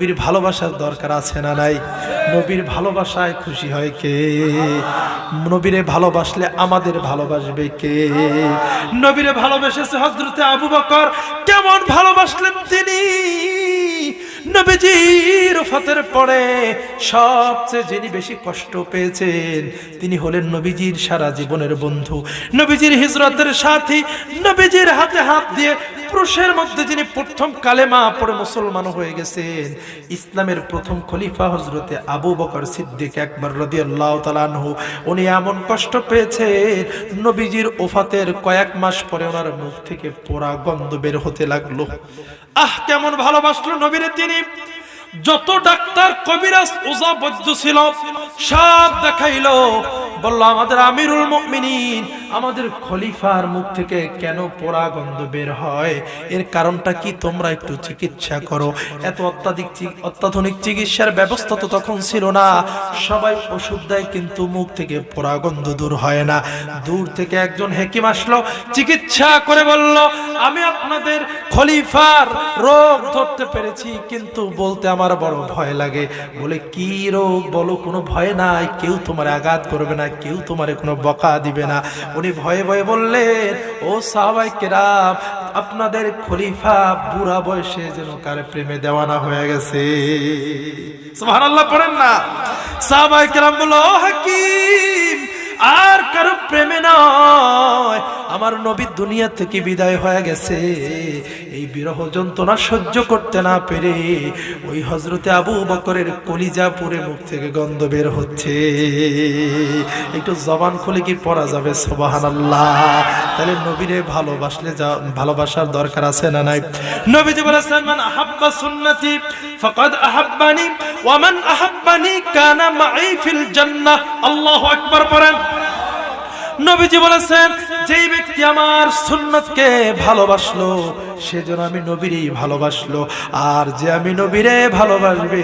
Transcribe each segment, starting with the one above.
নবীর ভালোবাসার দরকার আছে না নাই? নবীর ভালোবাসায় খুশি হয় কে? নবীরে ভালোবাসলে আমাদের ভালোবাসবে কে? নবীরে ভালোবেসেছে হজরতে আবু বকর। কেমন ভালোবাসলেন তিনি? নবীজির ফতের পরে সবচেয়ে যিনি বেশি কষ্ট পেয়েছেন, তিনি হলেন নবীজির সারা জীবনের বন্ধু। নবীজির হিজরতের সাথী, নবীজির হাতে হাত দিয়ে পুরুষের মধ্যে যিনি প্রথম কালেমা পড়ে মুসলমান হয়ে গেছেন, ইসলামের প্রথম খলিফা হজরতে আবু বকর সিদ্দিক একবার রদি আল্লাহ তালানহু উনি এমন কষ্ট পেয়েছেন, নবীজির ওফাতের কয়েক মাস পরে ওনার মুখ থেকে পোড়া গন্ধ বের হতে লাগল। আহ, কেমন ভালোবাসলো নবীরে তিনি। যত ডাক্তার কবিরাজ ওজা বৈদ্য ছিল, সব দেখাইলো, বলল, আমাদের আমিরুল মুমিনিন আমাদের খলিফার মুখ থেকে কেন পোড়া গন্ধ বের হয়? এর কারণটা কি? তোমরা একটু চিকিৎসা করো। এত অত্যাধিক অত্যাধুনিক চিকিৎসার ব্যবস্থা তো তখন ছিল না। সবাই ওষুধ দেয়, কিন্তু মুখ থেকে পোড়া গন্ধ দূর হয় না। দূর থেকে একজন হেকিম আসলো, চিকিৎসা করে বলল, আমি আপনাদের খলিফার রোগ ধরতে পেরেছি, কিন্তু বলতে আমার বড় ভয় লাগে। বলে, কি রোগ? বলো, কোনো ভয় নাই। কেউ তোমার আঘাত করবে না, কেউ তোমার কোনো বকা দিবে না। উনি ভয়ে ভয়ে বললেন, ও সাহাবাই কেরাম, আপনাদের খলিফা বুড়া বয়সে যেন কার প্রেমে দেওয়ানা হয়ে গেছে। সুবহানাল্লাহ, পড়েন না। সাহাবাই কেরাম বলল, "ও হাকিম, আর কারও প্রেমে নয়। আমার নবী দুনিয়া থেকে বিদায় হয়ে গেছে। এই বিরহ যন্ত্রণা সহ্য করতে না পেরে ওই হজরতে আবু বকরের কলিজা পুরে মুখ থেকে গন্ধ বের হচ্ছে। একটু জবান খুলে কি পড়া যাবে? সোবাহান তাহলে নবীরে ভালোবাসলে যা, ভালোবাসার দরকার আছে না নাই? নবীজি বলেছেন, মান আহাব্বা সুন্নতি ফাকাদ আহাব্বানি, ওয়া মান আহাব্বানি কানা মাই জান্নাহ। আল্লাহু আকবার পড়েন। নবীজি বলেছেন, যেই ব্যক্তি আমার সুন্নতকে ভালোবাসলো সেজন্য আমি নবীরই ভালোবাসলো। আর যে আমি নবীরে ভালোবাসবে,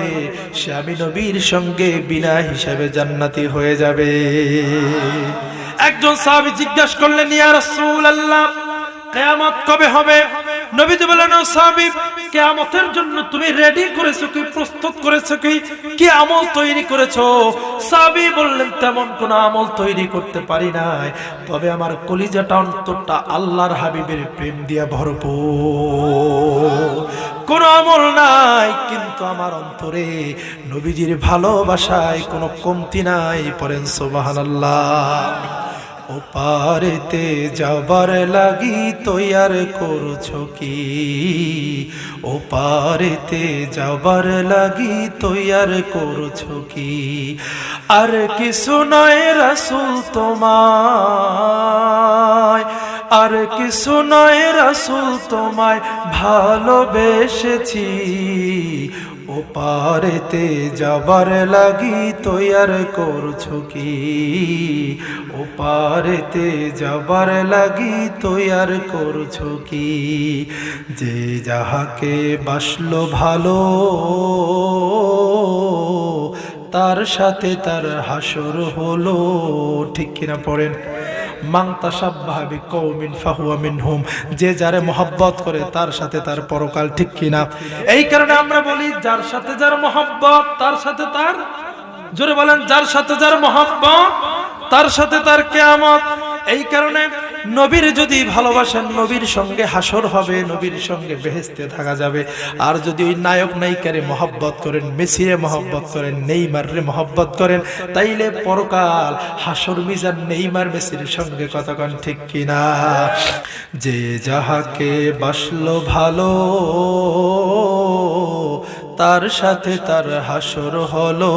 সে আমি নবীর সঙ্গে বিনা হিসাবে জান্নাতি হয়ে যাবে। একজন সাহাবী জিজ্ঞাসা করলেন, ইয়া রাসূলুল্লাহ, কিয়ামত কবে হবে? নবীজি বলেন সাহাবী কিয়ামতের জন্য তুমি রেডি করেছ কি, প্রস্তুত করেছ কি কি আমল তৈরি করেছ? সাহাবী বললেন, তেমন কোনো আমল তৈরি করতে পারি নাই। তবে আমার কলিজাটা, অন্তরটা আল্লাহর হাবিবের প্রেম দিয়া ভরপুর। কোনো আমল নাই, কিন্তু আমার অন্তরে নবীজির ভালোবাসায় কোনো কমতি নাই, পড়েন সুবহানাল্লাহ। ও পারেতে যাবার লাগি তৈয়ার করছ কি? ও পারেতে যাবার লাগি তৈয়ার করছ কি? আর কিছু নয় রাসুল তোমায়। আর কিছু নয় রাসুল তোমায় ভালোবেসেছি। ও পারেতে যাবার লাগি তৈয়ার করছ কি? ও পারেতে যাবার লাগি তৈয়ার করছ কি? যে যাহাকে বাসলো ভালো, তার সাথে তার হাসর হলো। ঠিক কিনা পড়েন? কৌমিন যে যারে মহব্বত করে তার সাথে তার পরকাল ঠিক কিনা। এই কারণে আমরা বলি, যার সাথে যার মহব্বত, তার সাথে তার জোরে বলেন, যার সাথে যার মহব্বত, তার সাথে তার কেয়ামত। এই কারণে নবীর যদি ভালোবাসেন, নবীর সঙ্গে হাসর হবে, নবীর সঙ্গে বেহেস্তে থাকা যাবে। আর যদি ওই নায়ক নায়িকারে মহব্বত করেন, মেসিরে মহব্বত করেন নেইমারে মহব্বত করেন, তাইলে পরকাল হাসর মিজান নেইমার মেসির সঙ্গে কতক্ষণ ঠিক কিনা? যে যাহাকে বাসলো ভালো তার সাথে তার হাসর হলো।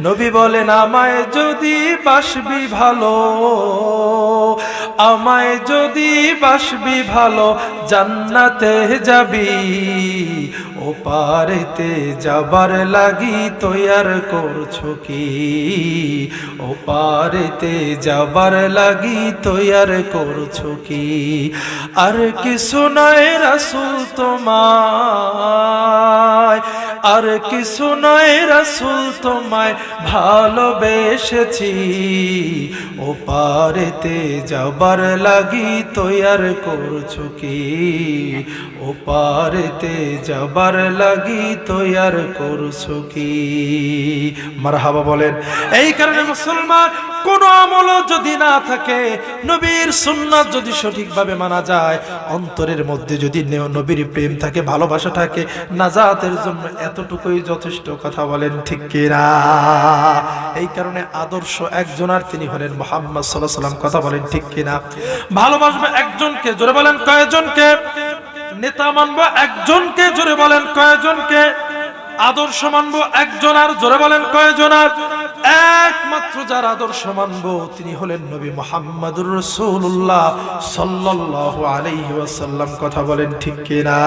নবী বলেন আমায় যদি বাসবি ভালো আমায় যদি বাসবি ভালো, জান্নাতে যাবি। ও পারেতে যাবার লাগি তৈয়ার করছ কি? ও পারেতে যাবার লাগি তৈয়ার করছ কি? আর কিছু নয় রাসুল তোমায়, আর কিছু নয় রাসুল তোমায় ভালোবেসেছি। ও পারেতে যাবার লাগি তৈয়ার করছ কি? ও পারেতে যাবার লাগি তৈয়ার করছ কি? মারহাবা বলেন, এই কারণে মুসলমান কোন আমল যদি না থাকে, নবীর সুন্নাত যদি সঠিকভাবে মানা যায় অন্তরের মধ্যে যদি নবীর প্রেম থাকে, ভালোবাসা থাকে, নাজাতের জন্য এতটুকুই যথেষ্ট কথা বলেন ঠিক কিনা? এই কারণে আদর্শ একজন আর তিনি হলেন মোহাম্মদ সাল্লাহ সাল্লাম কথা বলেন ঠিক কিনা? ভালোবাসবে একজনকে, জোরে বলেন কয়জনকে? নেতা মানবো একজনকে, জোরে বলেন কয়জনকে? আদর্শ মানবো একজন আর, জোরে বলেন কয়জন আর? একমাত্র যার আদর্শ মানব, তিনি হলেন নবী মোহাম্মদুর রসুল্লাহ সাল্লাহ আলাইহি ওয়াসাল্লাম। কথা বলেন ঠিক কিনা?